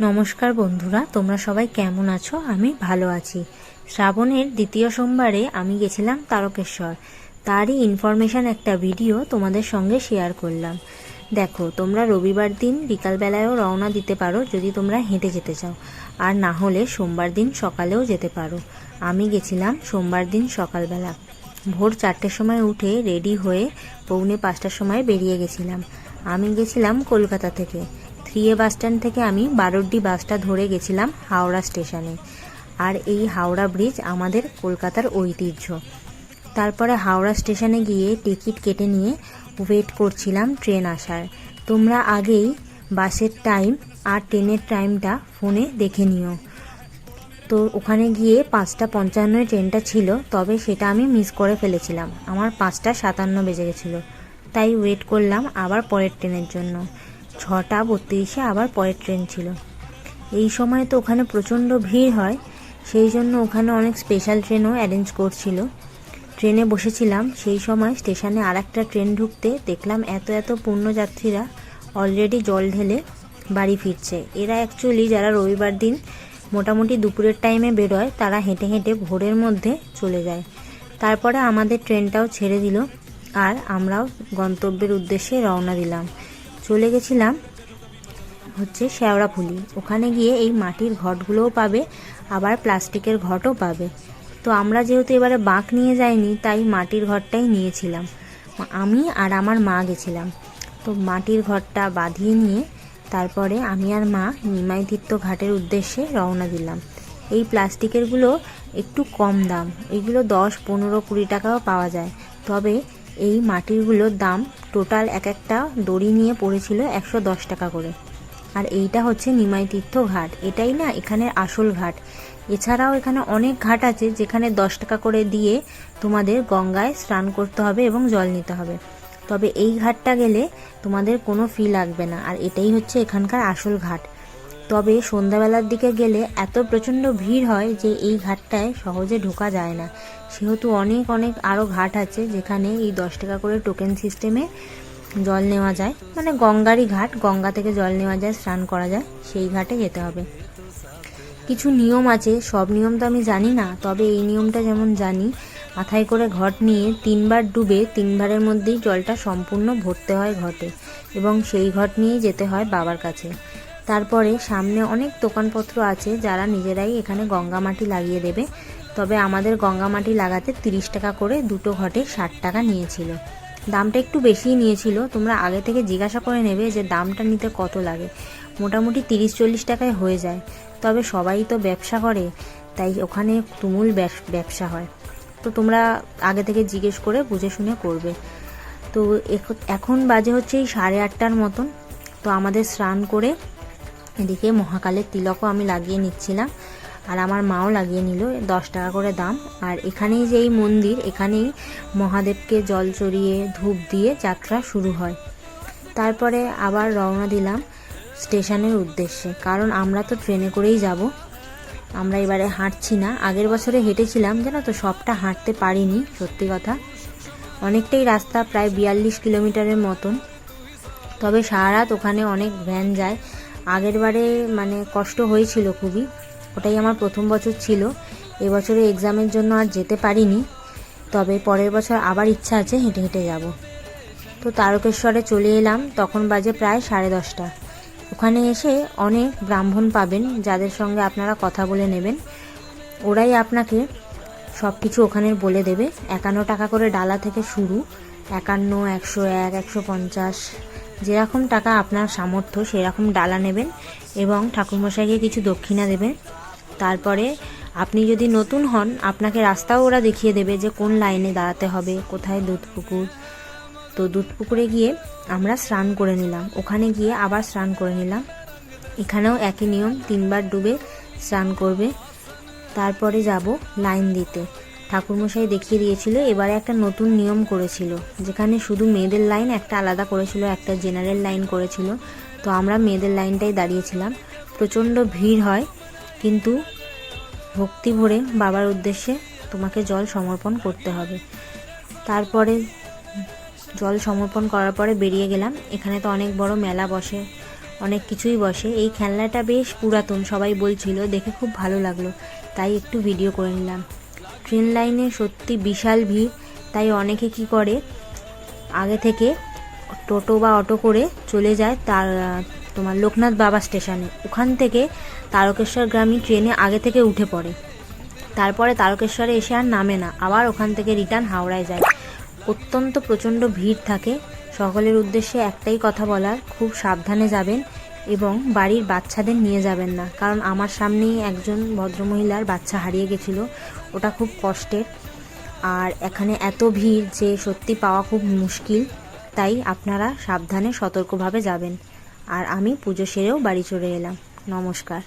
নমস্কার বন্ধুরা, তোমরা সবাই কেমন আছো? আমি ভালো আছি। শ্রাবণের দ্বিতীয় সোমবারে আমি গেছিলাম তারকেশ্বর। তারই ইনফরমেশন একটা ভিডিও তোমাদের সঙ্গে শেয়ার করলাম। দেখো, তোমরা রবিবার দিন বিকালবেলায়ও রওনা দিতে পারো যদি তোমরা হেঁটে যেতে চাও। আর না হলে সোমবার দিন সকালেও যেতে পারো। আমি গেছিলাম সোমবার দিন সকালবেলা। ভোর চারটের সময় উঠে রেডি হয়ে পৌনে পাঁচটার সময় বেরিয়ে গেছিলাম। আমি গেছিলাম কলকাতা থেকে। থ্রি এ বাস স্ট্যান্ড থেকে আমি বারোড্ডি বাসটা ধরে গেছিলাম হাওড়া স্টেশনে। আর এই হাওড়া ব্রিজ আমাদের কলকাতার ঐতিহ্য। তারপরে হাওড়া স্টেশনে গিয়ে টিকিট কেটে নিয়ে ওয়েট করছিলাম ট্রেন আসার। তোমরা আগেই বাসের টাইম আর ট্রেনের টাইমটা ফোনে দেখে নিও। তো ওখানে গিয়ে পাঁচটা পঞ্চান্নয় ট্রেনটা ছিল, তবে সেটা আমি মিস করে ফেলেছিলাম। আমার পাঁচটা সাতান্ন বেজে গেছিল। তাই ওয়েট করলাম আবার পরের ট্রেনের জন্য। ছটা বত্রিশে আবার পরের ট্রেন ছিল। এই সময় তো ওখানে প্রচণ্ড ভিড় হয়, সেই জন্য ওখানে অনেক স্পেশাল ট্রেনও অ্যারেঞ্জ করছিল। ট্রেনে বসেছিলাম, সেই সময় স্টেশনে আর একটা ট্রেন ঢুকতে দেখলাম এত এত পূর্ণযাত্রীরা অলরেডি জল ঢেলে বাড়ি ফিরছে। এরা অ্যাকচুয়ালি যারা রবিবার দিন মোটামুটি দুপুরের টাইমে বেরোয়, তারা হেঁটে হেঁটে ভোরের মধ্যে চলে যায়। তারপরে আমাদের ট্রেনটাও ছেড়ে দিল, আর আমরাও গন্তব্যের উদ্দেশ্যে রওনা দিলাম। চলে গেছিলাম হচ্ছে শ্যাওড়াফুলি ওখানে গিয়ে এই মাটির ঘটগুলোও পাবে, আবার প্লাস্টিকের ঘটও পাবে। তো আমরা যেহেতু এবারে বাঁক নিয়ে যাইনি, তাই মাটির ঘরটাই নিয়েছিলাম। আমি আর আমার মা গেছিলাম। তো মাটির ঘরটা বাঁধিয়ে নিয়ে তারপরে আমি আর মা নিমাই তীর্থ ঘাটের উদ্দেশ্যে রওনা দিলাম। এই প্লাস্টিকেরগুলো একটু কম দাম। এগুলো দশ, পনেরো, কুড়ি টাকাও পাওয়া যায়। তবে এই মাটিরগুলোর দাম টোটাল এক একটা দড়ি নিয়ে পড়েছিল একশো দশ টাকা করে। আর এইটা হচ্ছে নিমাই তীর্থ ঘাট। এটাই না এখানের আসল ঘাট। এছাড়াও এখানে অনেক ঘাট আছে যেখানে দশ টাকা করে দিয়ে তোমাদের গঙ্গায় স্নান করতে হবে এবং জল নিতে হবে। তবে এই ঘাটটা গেলে তোমাদের কোনো ফি লাগবে না। আর এটাই হচ্ছে এখানকার আসল ঘাট। তবে সন্ধ্যাবেলার দিকে গেলে এত প্রচণ্ড ভিড় হয় যে এই ঘাটটায় সহজে ঢোকা যায় না। সেহেতু অনেক অনেক আরও ঘাট আছে যেখানে এই দশ টাকা করে টোকেন সিস্টেমে জল নেওয়া যায়। মানে গঙ্গারই ঘাট, গঙ্গা থেকে জল নেওয়া যায়, স্নান করা যায়, সেই ঘাটে যেতে হবে। কিছু নিয়ম আছে, সব নিয়ম তো আমি জানি না, তবে এই নিয়মটা যেমন জানি, মাথায় করে ঘট নিয়ে তিনবার ডুবে তিনবারের মধ্যেই জলটা সম্পূর্ণ ভরতে হয় ঘটে এবং সেই ঘট নিয়েই যেতে হয় বাবার কাছে। তারপরে সামনে অনেক দোকানপত্র আছে যারা নিজেরাই এখানে গঙ্গা মাটি লাগিয়ে দেবে। তবে আমাদের গঙ্গা মাটি লাগাতে তিরিশ টাকা করে দুটো ঘটে ষাট টাকা নিয়েছিল। দামটা একটু বেশিই নিয়েছিল। তোমরা আগে থেকে জিজ্ঞাসা করে নেবে যে দামটা নিতে কত লাগে। মোটামুটি তিরিশ চল্লিশ টাকায় হয়ে যায়। তবে সবাই তো ব্যবসা করে, তাই ওখানে তুমুল ব্যবসা হয়। তো তোমরা আগে থেকে জিজ্ঞেস করে বুঝে শুনে করবে। তো এখন বাজে হচ্ছে এই সাড়ে আটটার মতন। তো আমাদের স্নান করে এদিকে মহাকালের তিলকও আমি লাগিয়ে নিচ্ছিলাম, আর আমার মাও লাগিয়ে নিল দশ টাকা করে দাম। আর এখানেই যে এই মন্দির, এখানেই মহাদেবকে জল চড়িয়ে ধূপ দিয়ে যাত্রা শুরু হয়। তারপরে আবার রওনা দিলাম স্টেশনের উদ্দেশ্যে, কারণ আমরা তো ট্রেনে করেই যাব। আমরা এবারে হাঁটছি না। আগের বছরে হেঁটেছিলাম, জানো তো, সবটা হাঁটতে পারিনি, সত্যি কথা। অনেকটাই রাস্তা, প্রায় বিয়াল্লিশ কিলোমিটারের মতন। তবে সারা রাত ওখানে অনেক ভ্যান যায় আগের বারে মানে কষ্ট হয়েছিল খুবই। ওটাই আমার প্রথম বছর ছিল। এবছরে এক্সামের জন্য আর যেতে পারিনি। তবে পরের বছর আবার ইচ্ছা আছে হেঁটে হেঁটে যাব। তো তারকেশ্বরে চলে এলাম। তখন বাজে প্রায় সাড়ে দশটা। ওখানে এসে অনেক ব্রাহ্মণ পাবেন, যাদের সঙ্গে আপনারা কথা বলে নেবেন। ওরাই আপনাকে সব কিছু ওখানে বলে দেবে। একান্ন টাকা করে ডালা থেকে শুরু। একান্ন, একশো এক, একশো পঞ্চাশ যেরকম টাকা আপনার সামর্থ্য, সেরকম ডালা নেবেন এবং ঠাকুরমশাইকে কিছু দক্ষিণা দেবেন। তারপরে আপনি যদি নতুন হন, আপনাকে রাস্তাও ওরা দেখিয়ে দেবে যে কোন লাইনে দাঁড়াতে হবে, কোথায় দুধ পুকুর তো দুধ পুকুরে গিয়ে আমরা স্নান করে নিলাম। ওখানে গিয়ে আবার স্নান করে নিলাম। এখানেও একই নিয়ম, তিনবার ডুবে স্নান করবে। তারপরে যাব লাইন দিতে। ঠাকুরমশাই দেখিয়ে দিয়েছিল, এবারে একটা নতুন নিয়ম করেছিল, যেখানে শুধু মেয়েদের লাইন একটা আলাদা করেছিল, একটা জেনারেল লাইন করেছিল। তো আমরা মেয়েদের লাইনটাই দাঁড়িয়েছিলাম। প্রচণ্ড ভিড় হয়, কিন্তু ভক্তি ভরে বাবার উদ্দেশ্যে তোমাকে জল সমর্পণ করতে হবে। তারপরে জল সমর্পণ করার পরে বেরিয়ে গেলাম। এখানে তো অনেক বড় মেলা বসে, অনেক কিছুই বসে। এই খেলনাটা বেশ পুরাতন, সবাই বলছিল, দেখে খুব ভালো লাগল। তাই একটু ভিডিও করে নিলাম। ট্রেন লাইনে সত্যি বিশাল ভিড়, তাই অনেকে কি করে, আগে থেকে টোটো বা অটো করে চলে যায় তার, তোমার লোকনাথ বাবা স্টেশনে ওখান থেকে তারকেশ্বর গ্রামী ট্রেনে আগে থেকে উঠে পড়ে। তারপরে তারকেশ্বরে এসে আর নামে না, আবার ওখান থেকে রিটার্ন হাওড়ায় যায়। অত্যন্ত প্রচণ্ড ভিড় থাকে, সকলের উদ্দেশ্যে একটাই কথা বলার, খুব সাবধানে যাবেন এবং বাড়ির বাচ্চাদের নিয়ে যাবেন না। কারণ আমার সামনেই একজন ভদ্রমহিলার বাচ্চা হারিয়ে গেছিল ওটা খুব কষ্টের। আর এখানে এত ভিড় যে সত্যি পাওয়া খুব মুশকিল, তাই আপনারা সাবধানে সতর্কভাবে যাবেন। আর আমি পুজো সেরেও বাড়ি চলে এলাম। নমস্কার।